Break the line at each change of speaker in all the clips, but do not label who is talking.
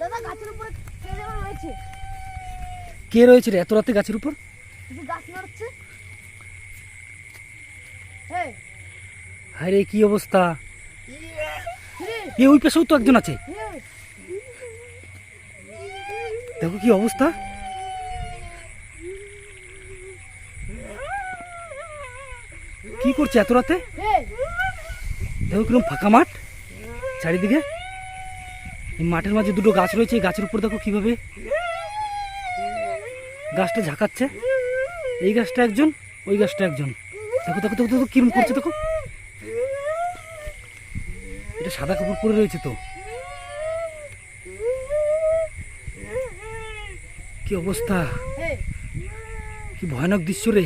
দাদা গাছের উপরে কে যেন রয়েছে।
কে রয়েছে রে? এত রাতে গাছের উপর?
গাছ নড়ছে? এই
কি অবস্থা? এ ওই পাশেও তো একজন আছে। দেখো কি অবস্থা। কি করছে এত রাতে? দেখো কীরকম ফাঁকা মাঠ চারিদিকে। মাঠের মাঝে দুটো গাছ রয়েছে গাছের উপর দেখো কীভাবে গাছটা ঝাঁকাচ্ছে। এই গাছটা একজন, ওই গাছটা একজন। দেখো দেখো দেখো দেখো, কিরম করছে, দেখো। এটা সাদা কাপড় পরে রয়েছে তো। কি অবস্থা? কি ভয়ানক দৃশ্য রে।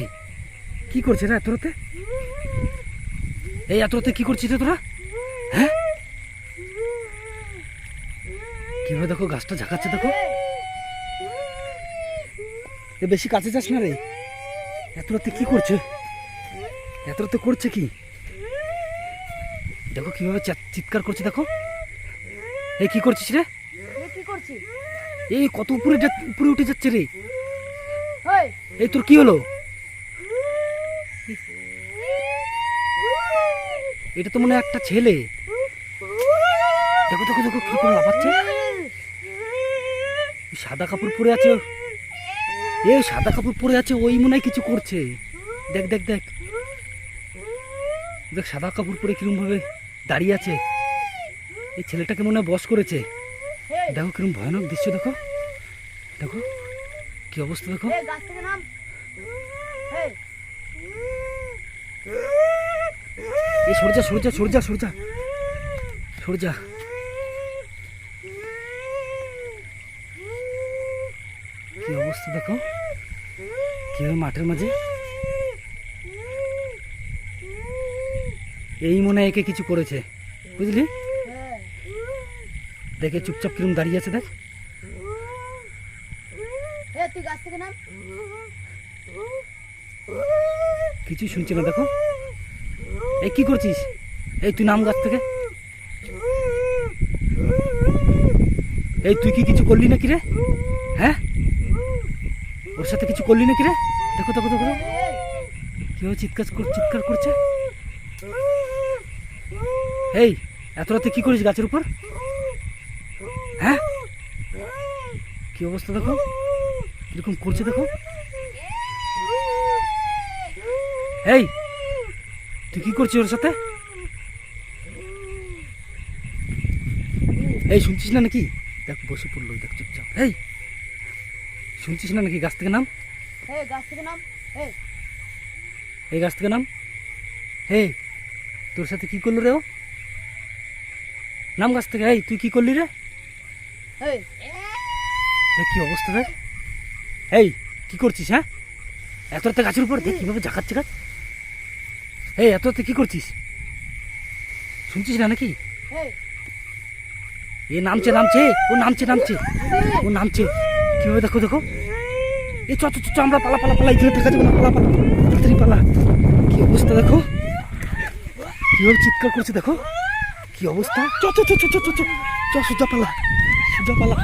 কি করছে রে এত রাতে? এই এত রাতে কি করছিস তোরা? হ্যাঁ? কীভাবে দেখো গাছটা ঝাঁকাচ্ছে দেখো? এ বেশি কাছে যাস না রে। এত রাতে কি করছে? এত রাতে করছে কি? দেখো কীভাবে চিৎকার করছে দেখো। এই কি করছিস রে? এই কত উপরে উপরে উঠে যাচ্ছে রে।
এই
তোর কি হলো? এটা তো মনে হয় একটা ছেলে। দেখো দেখো দেখো কি করে লাফাচ্ছে। সাদা কাপড় পরে আছে? এই সাদা কাপড় পরে আছে ওই মনে হয় কিছু করছে। দেখ দেখ দেখ। দেখ সাদা কাপড় পরে কিরম ভাবে দাঁড়িয়ে আছে। এই ছেলেটাকে মনে হয় বস করেছে। দেখো কিরম ভয়ানক দৃশ্য দেখো। দেখো কি অবস্থা দেখো।
এই
সরজা সরজা সরজা সরজা সরজা কি অবস্থা দেখো? কীভাবে মাঠের মাঝে? এই মনে একে কিছু করেছে। বুঝলি? দেখে চুপচাপ কিরম দাঁড়িয়ে আছে দেখ। কিছুই শুনছি না দেখো। এই কি করছিস? এই তুই নাম গাছ থেকে। এই তুই কি কিছু করলি নাকি রে? হ্যাঁ? ওর সাথে কিছু করলি নাকি রে? দেখো দেখো দেখো কেউ চিৎকার কর- চিৎকার করছে? এই, এত রাতে কি করিস গাছের উপর? হ্যাঁ? কি অবস্থা দেখো? এরকম করছে দেখো? এই, তুই কি করছিস ওর সাথে? এই, শুনছিস না নাকি? দেখ, বসে পড়ল, দেখ, চুপচাপ। এই শুনছিস না নাকি গাছ থেকে নাম?
এই গাছ থেকে নাম
হে তোর সাথে কি করল রে ও? নাম গাছ থেকে এই তুই কি করলি রে? কি অবস্থা দেখ। এই কি করছিস হ্যাঁ? এত রাতে গাছের উপর দেখ কীভাবে ঝাঁকাচ্ছে গাছ এই এত রাতে কি করছিস? শুনছিস না নাকি? এ নামছে নামছে ও নামছে নামছে ও নামছে। কীভাবে দেখো দেখো এই চ চ আমরা পালা পালা পালা এখানে থাকা যাবে না পালা পালা তাড়াতাড়ি পালা কি অবস্থা দেখো কীভাবে চিৎকার করছে দেখো কি অবস্থা চ চ চ চ চ চ সোজা পালা সোজা পালা